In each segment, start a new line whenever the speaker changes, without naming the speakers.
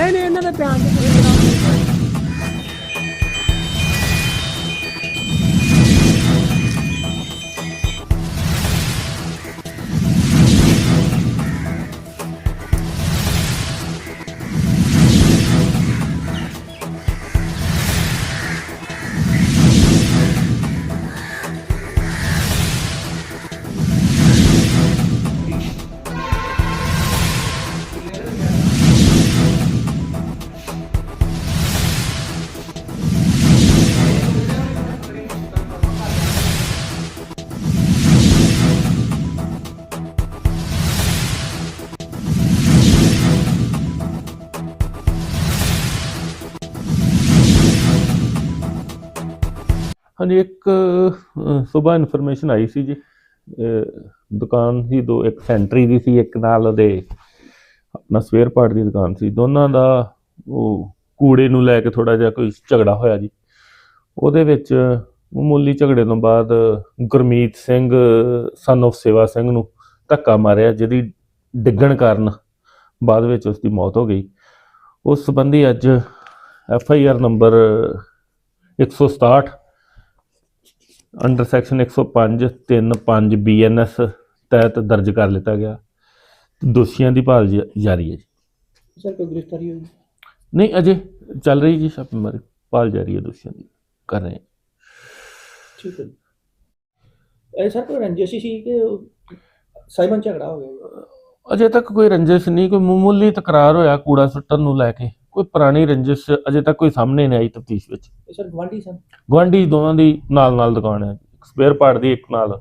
नहीं नहीं ना प्याज
ਹਾਂਜੀ, ਇੱਕ ਸਵੇਰ ਇਨਫੋਰਮੇਸ਼ਨ ਆਈ ਸੀ ਜੀ। ਦੁਕਾਨ ਸੀ, ਦੋ, ਇੱਕ ਸੈਂਟਰੀ ਦੀ ਸੀ, ਇੱਕ ਨਾਲ ਉਹਦੇ ਆਪਣਾ ਸਵੇਅਰ ਪਾਰਟ ਦੀ ਦੁਕਾਨ ਸੀ। ਦੋਨਾਂ ਦਾ ਉਹ ਕੂੜੇ ਨੂੰ ਲੈ ਕੇ ਥੋੜਾ ਜਿਹਾ ਕੋਈ ਝਗੜਾ ਹੋਇਆ ਜੀ। ਉਹਦੇ ਵਿੱਚ ਮਾਮੂਲੀ ਝਗੜੇ ਤੋਂ ਬਾਅਦ ਗੁਰਮੀਤ ਸਿੰਘ ਸਨ of ਸੇਵਾ ਸਿੰਘ ਨੂੰ ਧੱਕਾ ਮਾਰਿਆ, ਜਿਹਦੀ ਡਿੱਗਣ ਕਾਰਨ ਬਾਅਦ ਵਿੱਚ ਉਸ ਦੀ ਮੌਤ ਹੋ ਗਈ। ਉਸ ਸੰਬੰਧੀ ਅੱਜ F I R number 167 under section 105 35 BNS ਤਹਿਤ ਦਰਜ ਕਰ ਲਿੱਤਾ ਗਿਆ। ਦੋਸ਼ੀਆਂ ਦੀ ਭਾਲ ਜ- ਜਾਰੀ ਹੈ ਜੀ।
ਸਰ ਕੋਈ ਗ੍ਰਿਫਤਾਰੀ ਹੋਈ?
ਨਹੀਂ ਅਜੇ ਚੱਲ ਰਹੀ ਜੀ ਛਾਪੇਮਾਰੀ ਭਾਲ ਜਾਰੀ ਹੈ ਦੋਸ਼ੀਆਂ ਦੀ ਕਰ ਰਹੇ ਹਾਂ।
ਠੀਕ ਹੈ। ਇਹ ਸਰ ਕੋਈ ਰੰਜਿਸ਼ ਸੀ ਕਿ ਸਾਈਮਨ ਝਗੜਾ ਹੋ ਗਿਆ?
ਅਜੇ ਤੱਕ ਕੋਈ ਰੰਜਿਸ਼ ਨਹੀਂ ਕੋਈ ਮਾਮੂਲੀ ਤਕਰਾਰ ਹੋਇਆ ਕੂੜਾ ਸੁੱਟਣ ਨੂੰ ਲੈ ਕੇ। ਕੋਈ ਪੁਰਾਣੀ ਰੰਜਿਸ਼ ਅਜੇ ਤੱਕ ਕੋਈ ਸਾਹਮਣੇ ਨਹੀਂ ਆਈ ਤਫਤੀਸ਼ ਵਿੱਚ।
ਸਰ ਗਵਾਂਢੀ ਸਨ?
ਗੁਆਂਢੀ ਦੋਵਾਂ ਦੀ ਨਾਲ ਨਾਲ ਦੁਕਾਨ ਹੈ। ਇੱਕ ਸਪੇਅਰ ਪਾਰਟ ਦੀ ਇੱਕ ਨਾਲ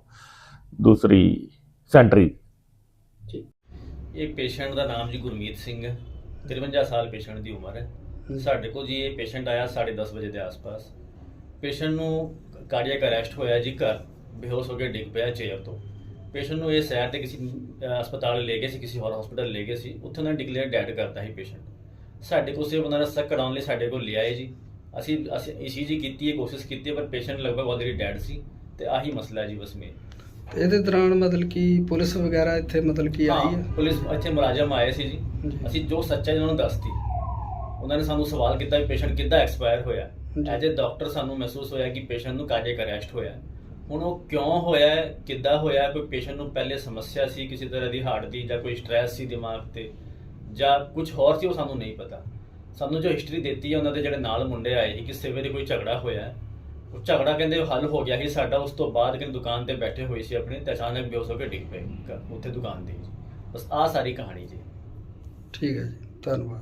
ਦੂਸਰੀ ਸੈਂਟਰੀ।
ਇਹ ਪੇਸ਼ੈਂਟ ਦਾ ਨਾਮ ਜੀ ਗੁਰਮੀਤ ਸਿੰਘ ਹੈ। 53 ਸਾਲ ਪੇਸ਼ੈਂਟ ਦੀ ਉਮਰ ਹੈ। ਸਾਡੇ ਕੋਲ ਜੀ ਇਹ ਪੇਸ਼ੈਂਟ ਆਇਆ 10:30 ਵਜੇ ਦੇ ਆਸ-ਪਾਸ। ਪੇਸ਼ੈਂਟ ਨੂੰ ਕਾਰਡੀਅਕ ਅਰੈਸਟ ਹੋਇਆ ਜੀ ਘਰ ਬੇਹੋਸ਼ ਹੋ ਕੇ ਡਿੱਗ ਪਿਆ ਚੇਅਰ ਤੋਂ। ਪੇਸ਼ੈਂਟ ਨੂੰ ਇਹ ਸੈਰ ਤੇ ਕਿਸੇ ਹਸਪਤਾਲ ਲੈ ਗਏ ਸੀ ਕਿਸੇ ਹੋਰ ਹਸਪਤਾਲ ਲੈ ਗਏ ਸੀ। ਉੱਥੇ ਉਹਨਾਂ ਡਿਕਲੇਅਰ ਡੈਡ ਕਰਤਾ ਸੀ ਪੇਸ਼ੈਂਟ। ਸਾਡੇ ਕੋਲ ਸਿਰਫ ਉਹਨਾਂ ਦਾ ਸੱਕ ਕਰਾਉਣ ਲਈ ਸਾਡੇ ਕੋਲ ਲਿਆਏ ਜੀ। ਅਸੀਂ ਅਸੀਂ ਈਸੀਜੀ ਕੀਤੀ ਹੈ ਕੋਸ਼ਿਸ਼ ਕੀਤੀ ਹੈ ਪਰ ਪੇਸ਼ੈਂਟ ਲਗਭਗ ਆਲਰੇਡੀ ਡੈਡ ਸੀ ਤੇ ਆਹੀ ਮਸਲਾ ਹੈ ਜੀ ਬਸ ਮੇਨ
ਤੇ ਇਹਦੇ ਦੌਰਾਨ ਮਤਲਬ ਕਿ ਪੁਲਿਸ ਵਗੈਰਾ ਇੱਥੇ ਮਤਲਬ ਕਿ ਆਈ
ਹਾਂ, ਪੁਲਿਸ ਇੱਥੇ ਮੁਲਾਜ਼ਮ ਆਏ ਸੀ ਜੀ। ਅਸੀਂ ਜੋ ਸੱਚਾਈ ਉਹਨਾਂ ਨੂੰ ਦੱਸਤੀ। ਉਹਨਾਂ ਨੇ ਸਾਨੂੰ ਸਵਾਲ ਕੀਤਾ ਵੀ ਪੇਸ਼ੈਂਟ ਕਿੱਦਾਂ ਐਕਸਪਾਇਰ ਹੋਇਆ। ਐਜ਼ ਅ ਡਾਕਟਰ ਸਾਨੂੰ ਮਹਿਸੂਸ ਹੋਇਆ ਕਿ ਪੇਸ਼ੈਂਟ ਨੂੰ ਕਾਰਡੀਅਕ ਅਰੈਸਟ ਹੋਇਆ। ਹੁਣ ਉਹ ਕਿਉਂ ਹੋਇਆ ਕਿੱਦਾਂ ਹੋਇਆ ਕੋਈ ਪੇਸ਼ੈਂਟ ਨੂੰ ਪਹਿਲੇ ਸਮੱਸਿਆ ਸੀ ਕਿਸੇ ਤਰ੍ਹਾਂ ਦੀ ਹਾਰਟ ਦੀ ਜਾਂ ਕੋਈ ਸਟ੍ਰੈਸ ਸੀ ਦਿਮਾਗ ਤੇ? ਜਾਂ ਕੁਝ ਹੋਰ ਸੀ ਉਹ ਸਾਨੂੰ ਨਹੀਂ ਪਤਾ ਸਾਨੂੰ ਜੋ ਹਿਸਟਰੀ ਦਿੱਤੀ ਹੈ ਉਹਨਾਂ ਦੇ ਜਿਹੜੇ ਨਾਲ ਮੁੰਡੇ ਆਏ ਸੀ, ਕਿਸੇ ਵੇਲੇ ਕੋਈ ਝਗੜਾ ਹੋਇਆ ਹੈ। ਉਹ ਝਗੜਾ ਕਹਿੰਦੇ ਹੱਲ ਹੋ ਗਿਆ ਸੀ, ਸਾਡਾ ਉਸ ਤੋਂ ਬਾਅਦ ਕਿ ਦੁਕਾਨ ਤੇ ਬੈਠੇ ਹੋਏ ਸੀ ਆਪਣੀ, ਤੇ ਅਚਾਨਕ ਬੇਹੋਸ਼ ਹੋ ਕੇ ਡਿੱਗ ਪਏ ਉੱਥੇ ਦੁਕਾਨ ਤੇ ਹੀ। ਬਸ ਆਹ ਸਾਰੀ ਕਹਾਣੀ ਜੀ
ਠੀਕ ਹੈ ਜੀ, ਧੰਨਵਾਦ